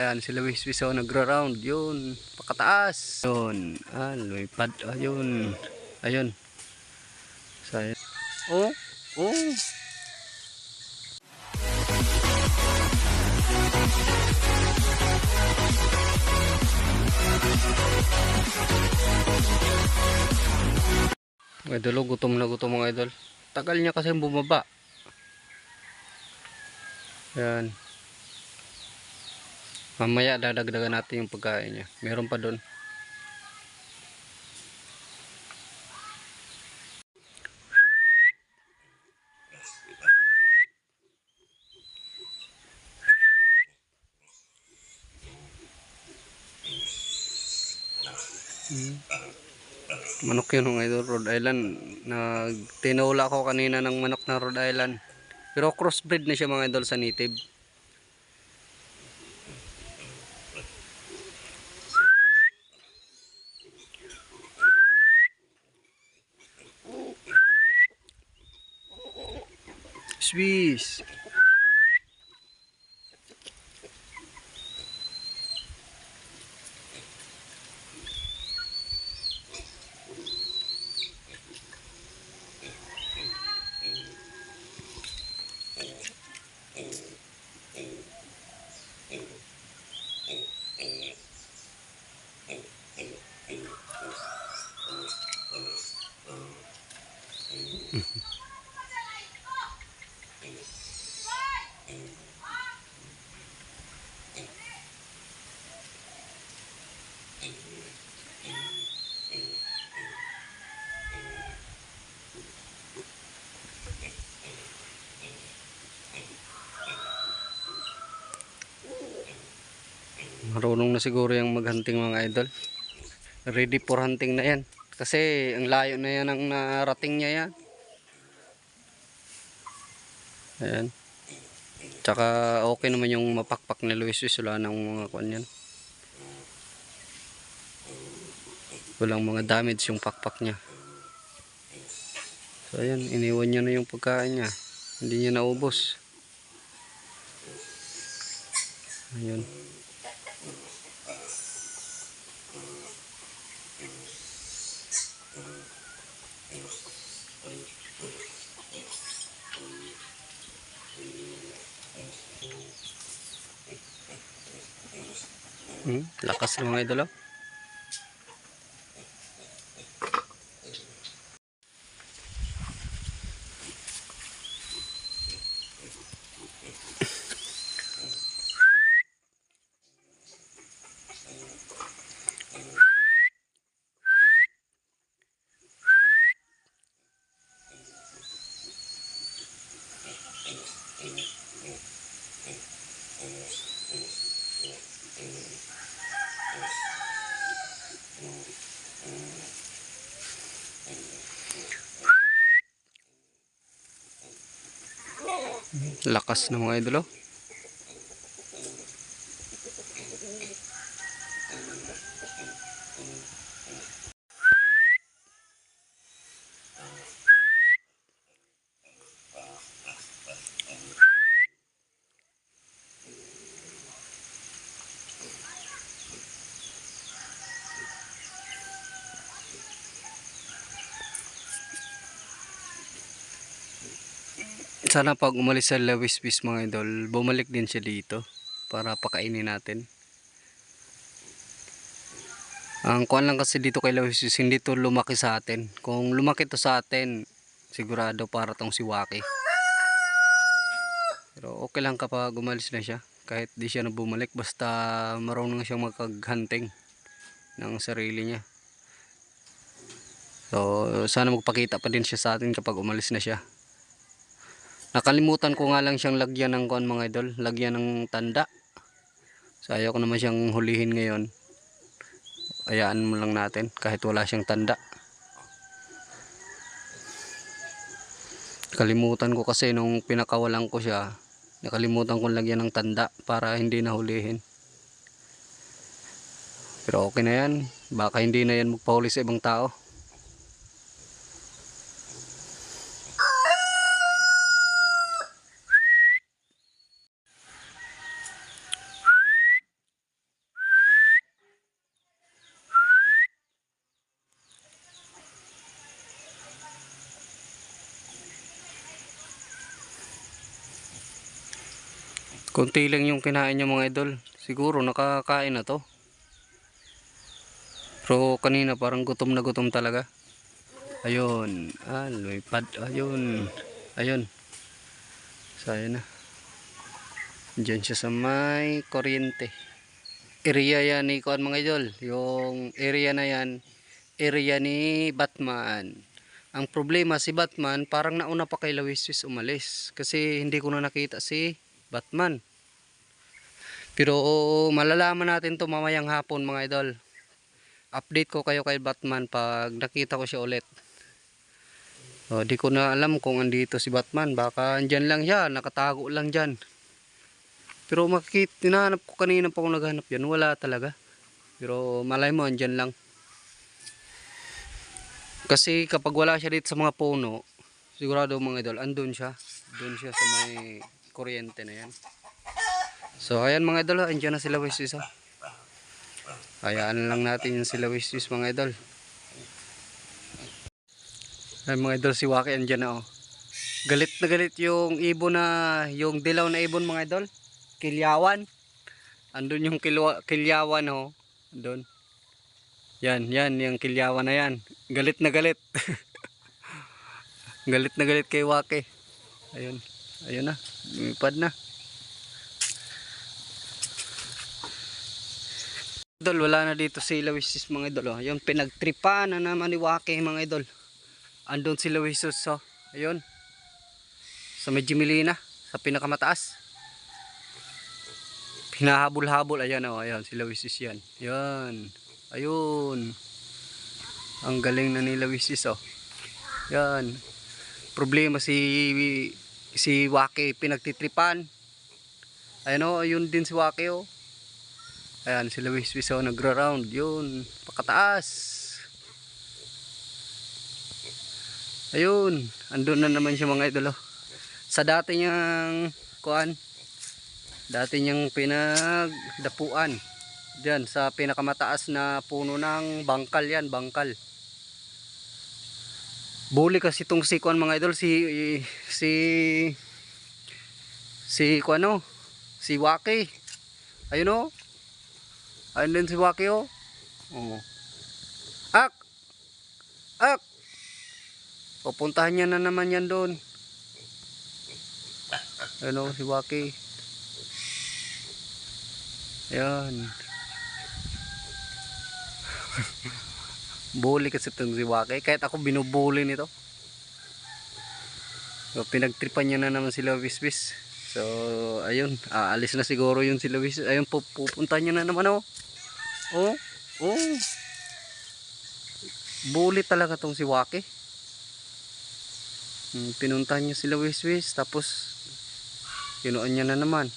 Ayan, sila Wiswis oh, nagra-round. Yun, pakataas. Yun, ah, lumipad. Ayun, ayun. Ayun. Oh, oh. Mga idol, oh, gutom na gutom mga idol. Tagal niya kasi bumaba. Ayan. Mamaya dadagdagan natin yung pagkain niya. Meron pa doon. Hmm. Manok yun ng idol, Rhode Island. Nag tinula ko kanina ng manok na Rhode Island. Pero crossbreed na siya mga idol sa native. Swiss. Siguro yung maghunting mga idol. Ready for hunting na yan. Kasi ang layo na yan ang narating niya yan. Ayan. Tsaka okay naman yung mapakpak ni Luis Luis. Wala nang mga kwan yan. Walang mga damage yung pakpak niya. So ayan, iniwan niya na yung pagkain niya. Hindi niya naubos. Ayun. Hmm, lakas ng mga idolo. Lakas ng mga idolo. Sana pag umalis sa Lawiswis mga idol, bumalik din siya dito para pakainin natin. Ang kuan lang kasi dito kay Lawiswis, hindi to lumaki sa atin. Kung lumaki to sa atin, sigurado para tong si Waki. Pero okay lang kapag umalis na siya. Kahit di siya na bumalik, basta marunong siyang magkag-hunting ng sarili niya. So, sana magpakita pa din siya sa atin kapag umalis na siya. Nakalimutan ko nga lang siyang lagyan ng kuan mga idol, lagyan ng tanda. So ayaw ko naman siyang hulihin ngayon. Ayaan mo lang natin kahit wala siyang tanda. Kalimutan ko kasi nung pinakawalan ko siya, nakalimutan kong lagyan ng tanda para hindi na hulihin. Pero okay na yan, baka hindi na yan magpahuli sa ibang tao. Kunti lang yung kinain niya mga idol. Siguro nakakain na to. Pero kanina parang gutom na gutom talaga. Ayun. Ah. Ayun. Ayun. So, ayun na. Diyan siya sa may kuryente. Area yan ni Kuan mga idol. Yung area na yan, area ni Batman. Ang problema si Batman, parang nauna pa kay Lawisis umalis. Kasi hindi ko na nakita si Batman. Pero malalaman natin to mamayang hapon mga idol. Update ko kayo kay Batman pag nakita ko siya ulit. O, di ko na alam kung andito si Batman. Baka andyan lang siya, nakatago lang dyan. Pero makikita, tinahanap ko kanina pa kung naghanap yan. Wala talaga. Pero malay mo, andyan lang. Kasi kapag wala siya dito sa mga puno, sigurado mga idol, andun siya. Doon siya sa may kuryente na yan. So ayan mga idol, oh, andyan na sila Wiswis. Oh. Hayaan lang natin yung sila Wiswis mga idol. Ayan mga idol, si Waki andyan na oh. Galit na galit yung ibon na, yung dilaw na ibon mga idol. Kilyawan. Andun yung kilwa, kilyawan oh. Andun. Yan, yan, yung kilyawan na yan. Galit na galit. galit na galit kay Waki. Ayun. Ayun na. Lumipad na. Idol, wala na dito si Lawisis mga idol. Oh. Ayun, pinagtripa na naman ni Waki mga idol. Andun si Lawisis. So, ayun. Sa medyo milina. Sa pinakamataas. Pinahabol-habol. Ayan oh, ayan. Si Lawisis yan. Yan. Ayun. Ang galing na ni Lawisis oh. Yan. Problema si si Waki pinagtitripan. Ayun oh, ayun din si Waki oh. Ayan, si Lawiswis oh, nagra-round. Yun, pakataas. Ayun, andun na naman siya mga idol oh. Sa dati niyang kuan, dati niyang pinagdapuan. Diyan sa pinakamataas na puno ng bangkal yan, bangkal. Buli kasi itong si kuan mga idol, si si si kuan oh, si Waki. Ayun oh. Ayun din si Waki oh. Oh. Ak! Ak! Pupuntahan niya na naman yan doon. Ayun oh, si Waki. Ayan. Bully kasi itong si Waki. Kahit ako binubuli nito. So, pinagtripan niya na naman sila Wiswis. So, ayun. Aalis na siguro yun sila Wiswis. Ayun, pupunta niya na naman oh. Oh, oh. Bully talaga tong si Waki. Hmm, pinuntahan niya sila Wiswis. Tapos, kinuan niya na naman.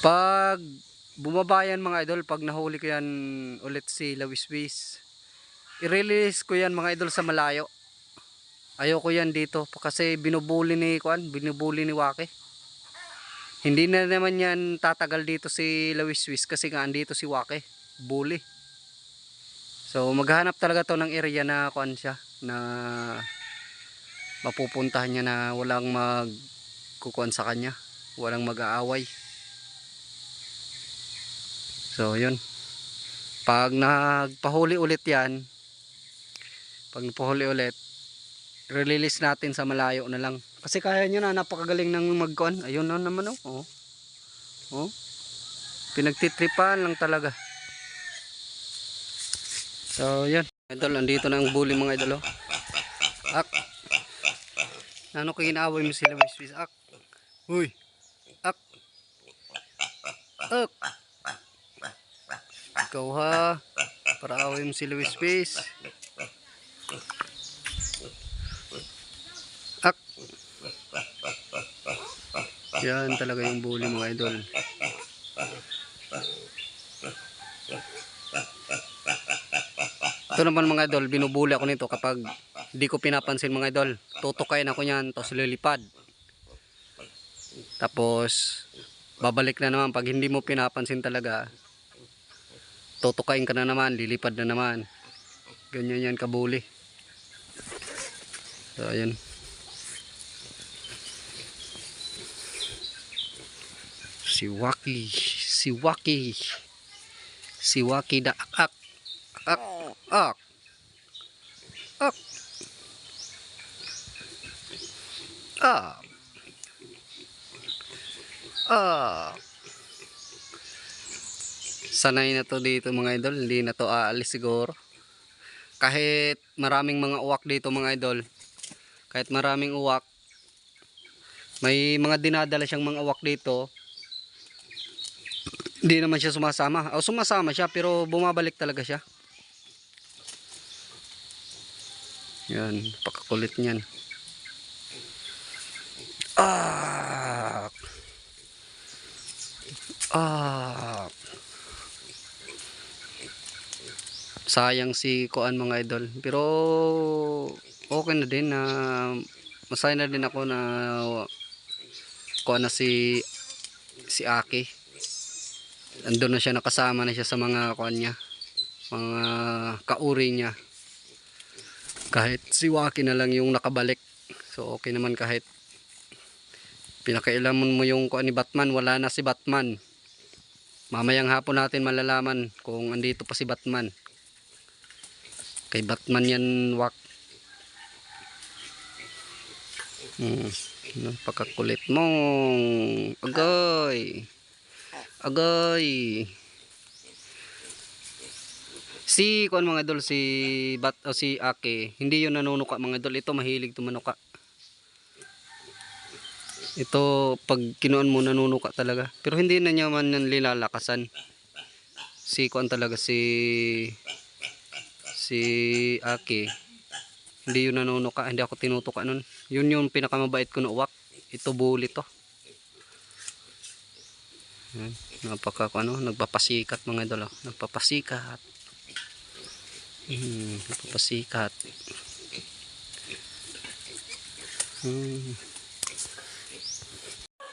Pag bumaba yan mga idol, pag nahuli ko yan ulit si Lawiswis, i-release ko yan mga idol sa malayo. Ayoko yan dito kasi binubuli ni Kwan, binubuli ni Waki. Hindi na naman yan tatagal dito si Lawiswis kasi nga andito si Waki, bully. So maghanap talaga to ng area na Kwan siya, na mapupuntahan niya na walang magkukuan sa kanya, walang mag-aaway. So, yun. Pag nagpahuli ulit yan, pag nagpahuli ulit, release natin sa malayo na lang. Kasi kaya nyo na, napakagaling ng magkuhan. Ayun na naman oh. oh. Oh. Pinagtitripan lang talaga. So, yun. Idol, andito na ang bully mga idol oh. Ak. Ano ko inaaway mo sila, Wiswis? Ak. Uy. Ak. Ak. Ikaw ha. Para away mo si Luis Face. Ak. Yan talaga yung bully mga idol. Ito naman mga idol, binubuli ako nito kapag di ko pinapansin mga idol. Tutukayin ako niyan, tapos lilipad. Tapos, babalik na naman pag hindi mo pinapansin talaga tutukain ka na naman, lilipad na naman. Ganyan yan kabuli. So, ayan. Si Waki. Si Waki. Si Waki da ak ak ak ak ak ak sanay na to dito mga idol. Hindi na to aalis siguro. Kahit maraming mga uwak dito mga idol. Kahit maraming uwak. May mga dinadala siyang mga uwak dito. Hindi naman siya sumasama. O sumasama siya pero bumabalik talaga siya. Yan pakakulit niyan. Ah! Ah sayang si Kuan mga idol. Pero okay na din na masaya na din ako na Kuan na si si Aki. Andun na siya nakasama na siya sa mga Kuan niya mga kauri niya. Kahit si Waki na lang yung nakabalik so okay naman kahit pinakailaman mo yung Kuan ni Batman wala na si Batman. Mamayang hapon natin malalaman kung andito pa si Batman Kay Batman yan wak. Hmm. Napakakulit mong. Agay. Agay. Si kuan mga idol si Bat o si Ake, hindi 'yun nanunuka mga idol. Ito mahilig tumanuka. Ito pag kinuan mo nanunuka talaga. Pero hindi na niya man yan lilalakasan. Si kuan talaga si si Aki hindi yun nanunuka hindi ako tinutuka nun yun yung pinakamabait ko na uwak ito bully to Yan. napaka ano nagpapasikat mga idol oh. nagpapasikat hmm, nagpapasikat hmm.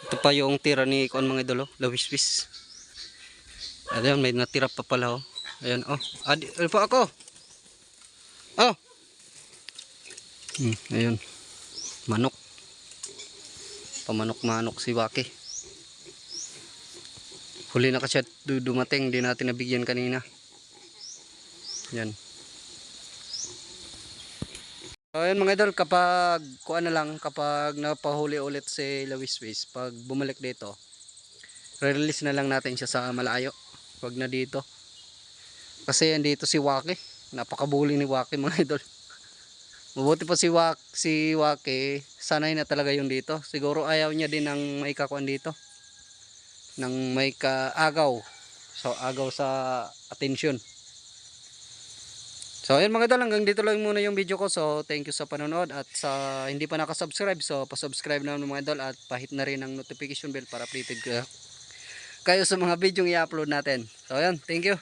ito pa yung tira ni Kuan mga idol oh. lawiswis Ayan, may natira pa pala oh. Ayan, oh. Adi, ano pa ako? Oh. Hmm, ayun. Manok. Pamanok-manok si Waki. Huli na kasi at du- dumating, di natin nabigyan kanina. Yan. So, ayun mga idol, kapag kuan na lang, kapag napahuli ulit si Lawiswis, pag bumalik dito, release na lang natin siya sa malayo. Wag na dito. Kasi andito si Waki. Napakabuli ni Waki mga idol. Mabuti pa si Wak, si Waki, sanay na talaga yung dito. Siguro ayaw niya din ng may kakuan dito. Ng may kaagaw. So agaw sa attention. So ayun mga idol, hanggang dito lang muna yung video ko. So thank you sa panonood at sa hindi pa nakasubscribe, so pa-subscribe na mga idol at pahit na rin ang notification bell para updated kayo sa mga video i-upload natin. So ayun, thank you.